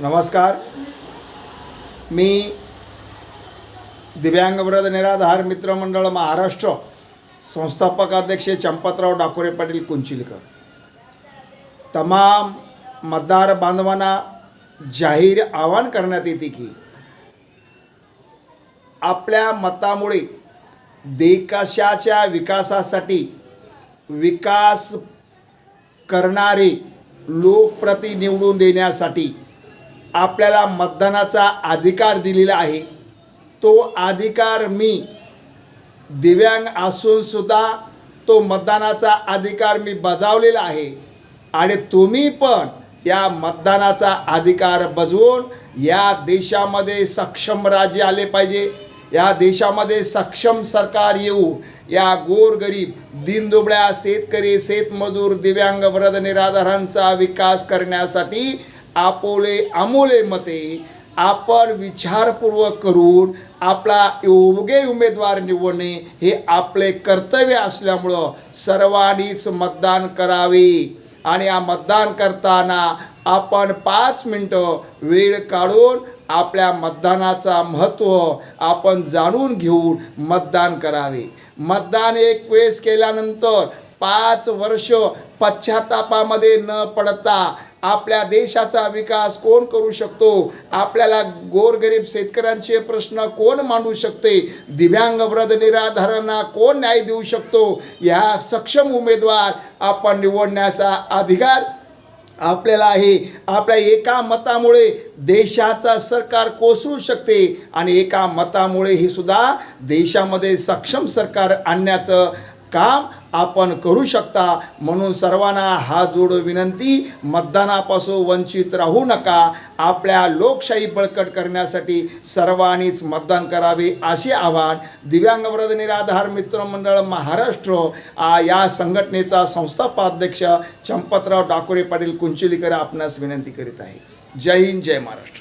नमस्कार। मी दिव्यांग व्रत निराधार मित्रमंडळ महाराष्ट्र संस्थापक अध्यक्ष चंपतराव डाकोरे पाटील कुंचिलकर। तमाम मतदार बांधवांना जाहीर आवाहन करण्यात येते की आपल्या मतामुळे देशाच्या विकासासाठी विकास करणारे लोकप्रती निवडून देण्यासाठी आपल्याला मतदानाचा अधिकार दिलेला आहे. तो अधिकार मी दिव्यांग असूनसुद्धा तो मतदानाचा अधिकार मी बजावलेला आहे. आणि तुम्ही पण या मतदानाचा अधिकार बजवून या देशामध्ये सक्षम राज्य आले पाहिजे. या देशामध्ये सक्षम सरकार येऊ. या गोरगरीब दीनदुबळ्या शेतकरी शेतमजूर दिव्यांग वृद्ध निराधारांचा विकास करण्यासाठी आपोले अमोले मते आपण विचारपूर्वक करून आपला योग्य उमेदवार निवडणे हे आपले कर्तव्य असल्यामुळं सर्वांनीच मतदान करावे. आणि या मतदान करताना आपण पाच मिनटं वेळ काढून आपल्या मतदानाचा महत्त्व आपण जाणून घेऊन मतदान करावे. मतदान एक वेळेस केल्यानंतर पाच वर्ष पश्चातापामध्ये न पडता आपल्या देशाचा विकास कोण करू शकतो? आपल्याला गोरगरीब शेतकऱ्यांचे प्रश्न कोण मांडू शकते? दिव्यांग वृद्ध निराधारांना कोण न्याय देऊ शकतो? या सक्षम उमेदवार आपण निवडण्याचा अधिकार आपल्याला आहे. आपल्या एका मतामुळे देशाचा सरकार कोसळू शकते आणि एका मतामुळे ही सुद्धा देशामध्ये सक्षम सरकार आणण्याचं काम आपण करू शकता. म्हणून सर्वांना हा जोडो विनंती मतदानापासून वंचित राहू नका. आपल्या लोकशाही बळकट करण्यासाठी सर्वांनीच मतदान करावे असे आवाहन दिव्यांग वृद्ध निराधार मित्रमंडळ महाराष्ट्र या संघटनेचा संस्थापाध्यक्ष चंपतराव डाकोरे पाटील कुंचिलीकर आपणास विनंती करीत आहे. जय हिंद जय महाराष्ट्र.